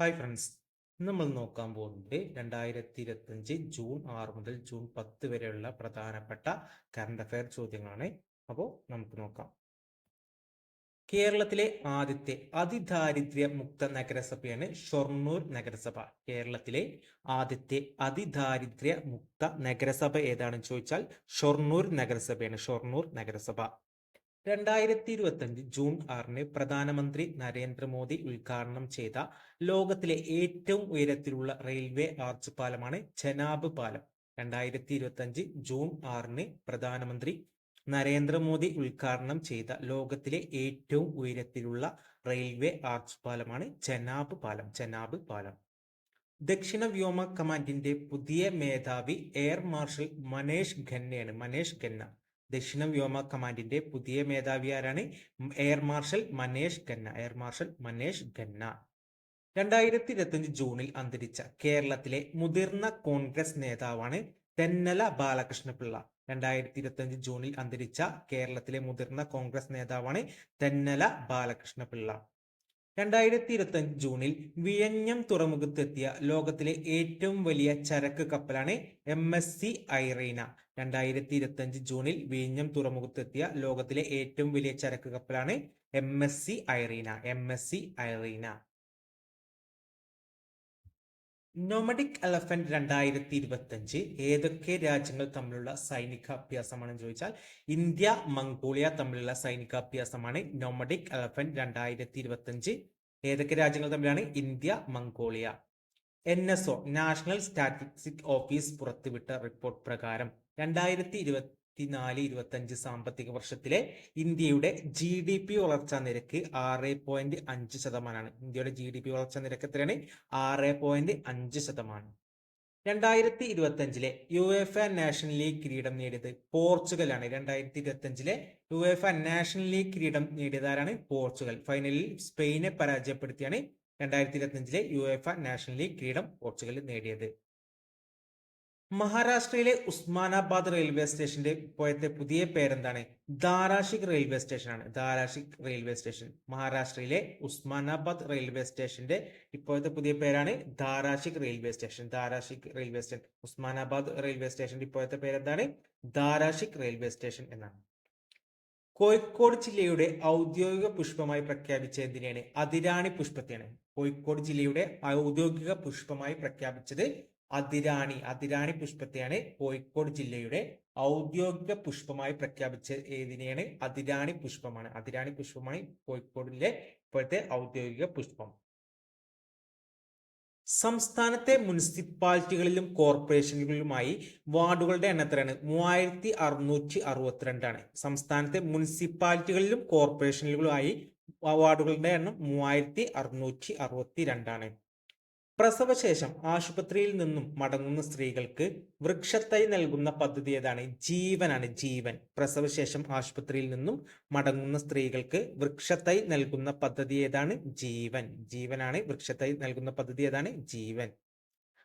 Hi friends നമ്മൾ നോക്കാൻ പോകുന്നത് രണ്ടായിരത്തി ഇരുപത്തഞ്ച് ജൂൺ ആറ് മുതൽ ജൂൺ പത്ത് വരെയുള്ള പ്രധാനപ്പെട്ട കറണ്ട് അഫയർ ചോദ്യങ്ങളാണ്. അപ്പോൾ നമുക്ക് നോക്കാം. കേരളത്തിലെ ആദ്യത്തെ അതിദാരിദ്ര്യ മുക്ത നഗരസഭയാണ് ഷൊർണൂർ നഗരസഭ. കേരളത്തിലെ ആദ്യത്തെ അതിദാരിദ്ര്യ മുക്ത നഗരസഭ ഏതാണെന്ന് ചോദിച്ചാൽ ഷൊർണൂർ നഗരസഭയാണ് ഷൊർണൂർ നഗരസഭ. രണ്ടായിരത്തി ഇരുപത്തഞ്ച് ജൂൺ ആറിന് പ്രധാനമന്ത്രി നരേന്ദ്രമോദി ഉദ്ഘാടനം ചെയ്ത ലോകത്തിലെ ഏറ്റവും ഉയരത്തിലുള്ള റെയിൽവേ ആർച്ച് പാലമാണ് ചെനാബ് പാലം. രണ്ടായിരത്തി ഇരുപത്തഞ്ച് ജൂൺ ആറിന് പ്രധാനമന്ത്രി നരേന്ദ്രമോദി ഉദ്ഘാടനം ചെയ്ത ലോകത്തിലെ ഏറ്റവും ഉയരത്തിലുള്ള റെയിൽവേ ആർച്ച് പാലമാണ് ചെനാബ് പാലം ചെനാബ് പാലം. ദക്ഷിണ വ്യോമ കമാൻഡിന്റെ പുതിയ മേധാവി എയർ മാർഷൽ മനേഷ് ഖന്നയാണ് മനേഷ് ഖന്ന. ദക്ഷിണ വ്യോമ കമാൻഡിന്റെ പുതിയ മേധാവി ആരാണ്? Air marshal Manesh Khanna air marshal Manesh Khanna. രണ്ടായിരത്തി ഇരുപത്തിയഞ്ച് ജൂണിൽ അന്തരിച്ച കേരളത്തിലെ മുതിർന്ന കോൺഗ്രസ് നേതാവാണ് തെന്നല ബാലകൃഷ്ണപിള്ള. രണ്ടായിരത്തി ഇരുപത്തിയഞ്ച് ജൂണിൽ അന്തരിച്ച കേരളത്തിലെ മുതിർന്ന കോൺഗ്രസ് നേതാവാണ് തെന്നല ബാലകൃഷ്ണപിള്ള. രണ്ടായിരത്തി ഇരുപത്തിയഞ്ച് ജൂണിൽ വിയഞ്ഞം തുറമുഖത്തെത്തിയ ലോകത്തിലെ ഏറ്റവും വലിയ ചരക്ക് കപ്പലാണ് എം എസ് സി ഐറീന. രണ്ടായിരത്തി ഇരുപത്തിയഞ്ച് ജൂണിൽ വിഴിഞ്ഞം തുറമുഖത്തെത്തിയ ലോകത്തിലെ ഏറ്റവും വലിയ ചരക്ക് കപ്പലാണ് M S C Irina M S C Irina. Nomadic elephant രണ്ടായിരത്തി ഇരുപത്തഞ്ച് ഏതൊക്കെ രാജ്യങ്ങൾ തമ്മിലുള്ള സൈനിക അഭ്യാസമാണെന്ന് ചോദിച്ചാൽ ഇന്ത്യ മംഗോളിയ തമ്മിലുള്ള സൈനിക അഭ്യാസമാണ് നൊമഡിക് എലഫന്റ് രണ്ടായിരത്തി ഇരുപത്തഞ്ച് ഏതൊക്കെ രാജ്യങ്ങൾ തമ്മിലാണ്? India Mongolia. N S O national statistic office പുറത്തുവിട്ട റിപ്പോർട്ട് പ്രകാരം. രണ്ടായിരത്തി ഇരുപത്തിനാല് ഇരുപത്തഞ്ച് സാമ്പത്തിക വർഷത്തിലെ ഇന്ത്യയുടെ ജി ഡി പി വളർച്ചാ നിരക്ക് ആറ് പോയിന്റ് അഞ്ച് ശതമാനമാണ് ഇന്ത്യയുടെ ജി ഡി പി വളർച്ചാ നിരക്ക് എത്രയാണ്? ആറ് പോയിന്റ് അഞ്ച് ശതമാനം. രണ്ടായിരത്തി ഇരുപത്തി അഞ്ചിലെ U F A national league കിരീടം നേടിയത് പോർച്ചുഗലാണ്. രണ്ടായിരത്തി ഇരുപത്തി അഞ്ചിലെ U F A national league കിരീടം നേടിയതാരാണ് പോർച്ചുഗൽ ഫൈനലിൽ സ്പെയിനെ പരാജയപ്പെടുത്തിയാണ് രണ്ടായിരത്തി ഇരുപത്തി അഞ്ചിലെ U F A national league കിരീടം പോർച്ചുഗൽ നേടിയത്. മഹാരാഷ്ട്രയിലെ ഉസ്മാനാബാദ് റെയിൽവേ സ്റ്റേഷന്റെ ഇപ്പോഴത്തെ പുതിയ പേരെന്താണ്? ധാരാഷിക് റെയിൽവേ സ്റ്റേഷനാണ്. Dharashiv railway station. മഹാരാഷ്ട്രയിലെ ഉസ്മാനാബാദ് റെയിൽവേ സ്റ്റേഷന്റെ ഇപ്പോഴത്തെ പുതിയ പേരാണ് Dharashiv railway station. Dharashiv railway station. Osmanabad railway സ്റ്റേഷന്റെ ഇപ്പോഴത്തെ പേരെന്താണ്? ധാരാഷിക് റെയിൽവേ സ്റ്റേഷൻ എന്നാണ്. കോഴിക്കോട് ജില്ലയുടെ ഔദ്യോഗിക പുഷ്പമായി പ്രഖ്യാപിച്ച എന്തിനെയാണ്? അതിരാണി പുഷ്പത്തെയാണ്. കോഴിക്കോട് ജില്ലയുടെ ഔദ്യോഗിക പുഷ്പമായി പ്രഖ്യാപിച്ചത് അതിരാണി. അതിരാണി പുഷ്പത്തെയാണ് കോഴിക്കോട് ജില്ലയുടെ ഔദ്യോഗിക പുഷ്പമായി പ്രഖ്യാപിച്ച ഏതിനെയാണ്? അതിരാണി പുഷ്പമാണ്. അതിരാണി പുഷ്പമാണ് കോഴിക്കോടിലെ ഇപ്പോഴത്തെ ഔദ്യോഗിക പുഷ്പം. സംസ്ഥാനത്തെ മുനിസിപ്പാലിറ്റികളിലും കോർപ്പറേഷനുകളിലുമായി വാർഡുകളുടെ എണ്ണം എത്രയാണ് മൂവായിരത്തി അറുന്നൂറ്റി അറുപത്തിരണ്ടാണ് സംസ്ഥാനത്തെ മുനിസിപ്പാലിറ്റികളിലും കോർപ്പറേഷനുകളുമായി വാർഡുകളുടെ എണ്ണം മൂവായിരത്തി അറുന്നൂറ്റി അറുപത്തി രണ്ടാണ് പ്രസവശേഷം ആശുപത്രിയിൽ നിന്നും മടങ്ങുന്ന സ്ത്രീകൾക്ക് വൃക്ഷത്തൈ നൽകുന്ന പദ്ധതി ഏതാണ്? ജീവനാണ് ജീവൻ. പ്രസവശേഷം ആശുപത്രിയിൽ നിന്നും മടങ്ങുന്ന സ്ത്രീകൾക്ക് വൃക്ഷത്തൈ നൽകുന്ന പദ്ധതി ഏതാണ്? ജീവൻ. ജീവനാണ് വൃക്ഷത്തൈ നൽകുന്ന പദ്ധതി ഏതാണ്? ജീവൻ.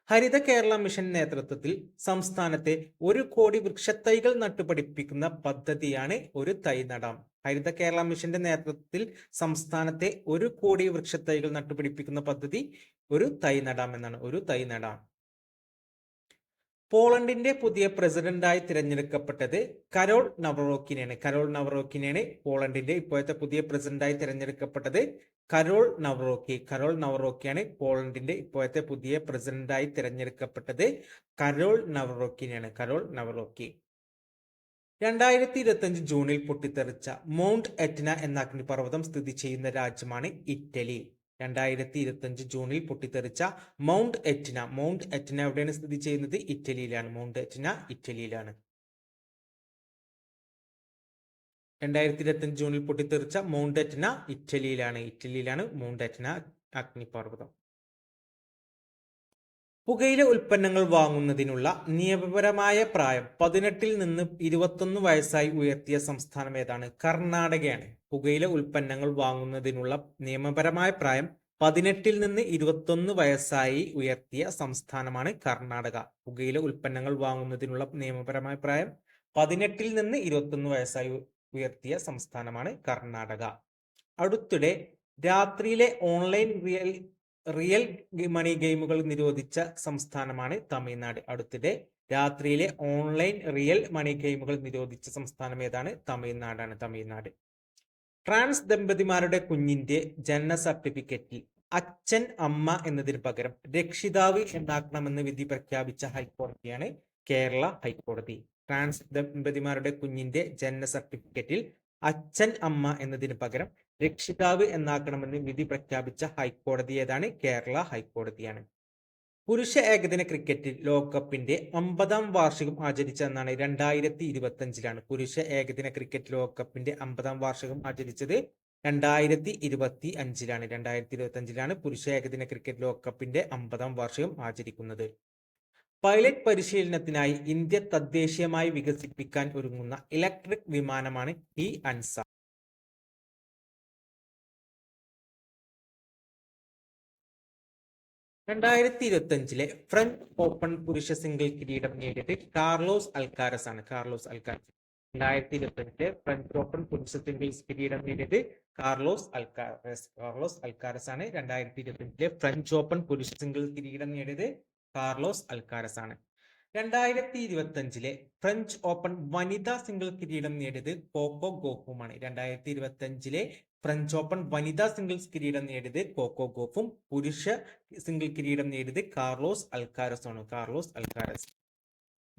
ഹരിത കേരള മിഷൻ നേതൃത്വത്തിൽ സംസ്ഥാനത്തെ ഒരു കോടി വൃക്ഷത്തൈകൾ നട്ടുപഠിപ്പിക്കുന്ന പദ്ധതിയാണ് ഒരു തൈ നടാം. ഹരിത കേരള മിഷന്റെ നേതൃത്വത്തിൽ സംസ്ഥാനത്തെ ഒരു കോടി വൃക്ഷത്തൈകൾ നട്ടുപിടിപ്പിക്കുന്ന പദ്ധതി ഒരു തൈ നടാം എന്നാണ് ഒരു തൈ നടാം. പോളണ്ടിന്റെ പുതിയ പ്രസിഡന്റായി തിരഞ്ഞെടുക്കപ്പെട്ടത് കരോൾ നവറോക്കിനെയാണ്. കരോൾ നവറോക്കിനെയാണ് പോളണ്ടിന്റെ ഇപ്പോഴത്തെ പുതിയ പ്രസിഡന്റായി തിരഞ്ഞെടുക്കപ്പെട്ടത് കരോൾ നവറോക്കി. കരോൾ നവറോക്കിയാണ് പോളണ്ടിന്റെ ഇപ്പോഴത്തെ പുതിയ പ്രസിഡന്റായി തിരഞ്ഞെടുക്കപ്പെട്ടത് കരോൾ നവറോക്കിനെയാണ്. കരോൾ നവറോക്കി. രണ്ടായിരത്തി ഇരുപത്തി ജൂണിൽ പൊട്ടിത്തെറിച്ച മൗണ്ട് എറ്റ്ന എന്ന അഗ്നിപർവതം സ്ഥിതി ചെയ്യുന്ന രാജ്യമാണ് ഇറ്റലി. രണ്ടായിരത്തി ഇരുപത്തഞ്ച് ജൂണിൽ പൊട്ടിത്തെറിച്ച മൗണ്ട് എറ്റ്ന. മൗണ്ട് എറ്റ്ന എവിടെയാണ് സ്ഥിതി ചെയ്യുന്നത്? ഇറ്റലിയിലാണ്. മൗണ്ട് എറ്റ്ന ഇറ്റലിയിലാണ്. രണ്ടായിരത്തി ഇരുപത്തഞ്ച് ജൂണിൽ പൊട്ടിത്തെറിച്ച മൗണ്ട് എറ്റ്ന ഇറ്റലിയിലാണ്. ഇറ്റലിയിലാണ് മൗണ്ട് എറ്റ്ന അഗ്നിപർവതം. പുകയില ഉൽപ്പന്നങ്ങൾ വാങ്ങുന്നതിനുള്ള നിയമപരമായ പ്രായം പതിനെട്ടിൽ നിന്ന് ഇരുപത്തൊന്ന് വയസ്സായി ഉയർത്തിയ സംസ്ഥാനം ഏതാണ്? കർണാടകയാണ്. പുകയില ഉൽപ്പന്നങ്ങൾ വാങ്ങുന്നതിനുള്ള നിയമപരമായ പ്രായം പതിനെട്ടിൽ നിന്ന് ഇരുപത്തൊന്ന് വയസ്സായി ഉയർത്തിയ സംസ്ഥാനമാണ് കർണാടക. പുകയില ഉൽപ്പന്നങ്ങൾ വാങ്ങുന്നതിനുള്ള നിയമപരമായ പ്രായം പതിനെട്ടിൽ നിന്ന് ഇരുപത്തൊന്ന് വയസ്സായി ഉയർത്തിയ സംസ്ഥാനമാണ് കർണാടക. അടുത്തിടെ രാത്രിയിലെ ഓൺലൈൻ റിയൽ റിയൽ മണി ഗെയിമുകൾ നിരോധിച്ച സംസ്ഥാനമാണ് തമിഴ്നാട്. അടുത്തിടെ രാത്രിയിലെ ഓൺലൈൻ റിയൽ മണി ഗെയിമുകൾ നിരോധിച്ച സംസ്ഥാനം ഏതാണ്? തമിഴ്നാടാണ്. തമിഴ്നാട്. ട്രാൻസ് ദമ്പതിമാരുടെ കുഞ്ഞിന്റെ ജനന സർട്ടിഫിക്കറ്റിൽ അച്ഛൻ അമ്മ എന്നതിന് പകരം രക്ഷിതാവ് എന്നാക്കണമെന്ന് വിധി പ്രഖ്യാപിച്ച ഹൈക്കോടതിയാണ് കേരള ഹൈക്കോടതി. ട്രാൻസ് ദമ്പതിമാരുടെ കുഞ്ഞിന്റെ ജനന സർട്ടിഫിക്കറ്റിൽ അച്ഛൻ അമ്മ എന്നതിന് പകരം രക്ഷിതാവ് എന്നാക്കണമെന്ന് വിധി പ്രഖ്യാപിച്ച ഹൈക്കോടതി ഏതാണ്? കേരള ഹൈക്കോടതിയാണ്. പുരുഷ ഏകദിന ക്രിക്കറ്റിൽ ലോകകപ്പിന്റെ അമ്പതാം വാർഷികം ആചരിച്ച എന്നാണ് രണ്ടായിരത്തി ഇരുപത്തി അഞ്ചിലാണ് പുരുഷ ഏകദിന ക്രിക്കറ്റ് ലോകകപ്പിന്റെ അമ്പതാം വാർഷികം ആചരിച്ചത്. രണ്ടായിരത്തി ഇരുപത്തി അഞ്ചിലാണ് രണ്ടായിരത്തി ഇരുപത്തി അഞ്ചിലാണ് പുരുഷ ഏകദിന ക്രിക്കറ്റ് ലോകകപ്പിന്റെ അമ്പതാം വാർഷികം ആചരിക്കുന്നത്. പൈലറ്റ് പരിശീലനത്തിനായി ഇന്ത്യ തദ്ദേശീയമായി വികസിപ്പിക്കാൻ ഒരുങ്ങുന്ന ഇലക്ട്രിക് വിമാനമാണ് ഈ അൻസ. രണ്ടായിരത്തി ഇരുപത്തി അഞ്ചിലെ ഫ്രഞ്ച് ഓപ്പൺ പുരുഷ സിംഗിൾ കിരീടം നേടിയത് കാർലോസ് അൽക്കാരസ് ആണ്. Carlos Alcaraz. രണ്ടായിരത്തി ഇരുപത്തി അഞ്ചിലെ ഫ്രഞ്ച് ഓപ്പൺ പുരുഷ സിംഗിൾസ് കിരീടം നേടിയത് കാർലോസ് അൽക്കാരസ്. കാർലോസ് അൽക്കാരസ് ആണ്. രണ്ടായിരത്തി ഇരുപത്തി അഞ്ചിലെ ഫ്രഞ്ച് ഓപ്പൺ പുരുഷ സിംഗിൾ കിരീടം നേടിയത് കാർലോസ് അൽക്കാരസ് ആണ്. രണ്ടായിരത്തി ഇരുപത്തി അഞ്ചിലെ ഫ്രഞ്ച് ഓപ്പൺ വനിതാ സിംഗിൾ കിരീടം നേടിയത് കോക്കോ ഗോഫുമാണ് രണ്ടായിരത്തി ഇരുപത്തി അഞ്ചിലെ ഫ്രഞ്ച് ഓപ്പൺ വനിതാ സിംഗിൾസ് കിരീടം നേടിയത് കോക്കോ ഗോഫും പുരുഷ സിംഗിൾ കിരീടം നേടിയത് കാർലോസ് അൽക്കാരസാണ് കാർലോസ് അൽക്കാരസ്.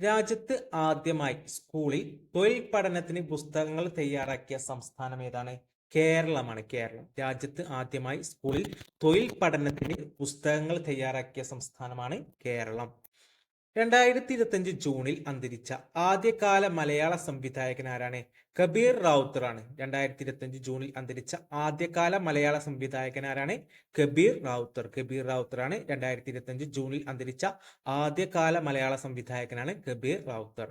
രാജ്യത്ത് ആദ്യമായി സ്കൂളിൽ തൊഴിൽ പഠനത്തിന് പുസ്തകങ്ങൾ തയ്യാറാക്കിയ സംസ്ഥാനം ഏതാണ്? കേരളമാണ്. കേരളം. രാജ്യത്ത് ആദ്യമായി സ്കൂളിൽ തൊഴിൽ പഠനത്തിന് പുസ്തകങ്ങൾ തയ്യാറാക്കിയ സംസ്ഥാനമാണ് കേരളം. രണ്ടായിരത്തി ഇരുപത്തഞ്ച് ജൂണിൽ അന്തരിച്ച ആദ്യകാല മലയാള സംവിധായകൻ ആരാണ്? കബീർ റാവുത്തർ ആണ്. രണ്ടായിരത്തി ഇരുപത്തഞ്ച് ജൂണിൽ അന്തരിച്ച ആദ്യകാല മലയാള സംവിധായകൻ ആരാണ്? കബീർ റാവുത്തർ. കബീർ റാവുത്തർ ആണ് രണ്ടായിരത്തി ഇരുപത്തഞ്ച് ജൂണിൽ അന്തരിച്ച ആദ്യകാല മലയാള സംവിധായകനാണ് കബീർ റാവുത്തർ.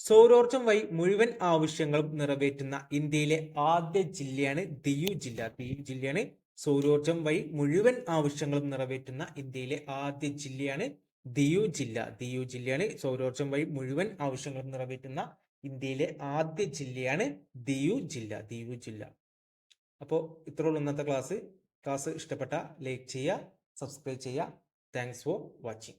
സൗരോർജം വഴി മുഴുവൻ ആവശ്യങ്ങളും നിറവേറ്റുന്ന ഇന്ത്യയിലെ ആദ്യ ജില്ലയാണ് ദിയു ജില്ല. ദിയു ജില്ലയാണ് സൗരോർജം വഴി മുഴുവൻ ആവശ്യങ്ങളും നിറവേറ്റുന്ന ഇന്ത്യയിലെ ആദ്യ ജില്ലയാണ് ദിയു ജില്ല. ദിയു ജില്ലയാണ് സൗരോർജം വഴി മുഴുവൻ ആവശ്യങ്ങളും നിറവേറ്റുന്ന ഇന്ത്യയിലെ ആദ്യ ജില്ലയാണ് ദിയു ജില്ല. ദിയു ജില്ല. അപ്പോൾ ഇത്രയുള്ള ഇന്നത്തെ ക്ലാസ് ക്ലാസ് ഇഷ്ടപ്പെട്ട ലൈക്ക് ചെയ്യുക സബ്സ്ക്രൈബ് ചെയ്യുക. Thanks for watching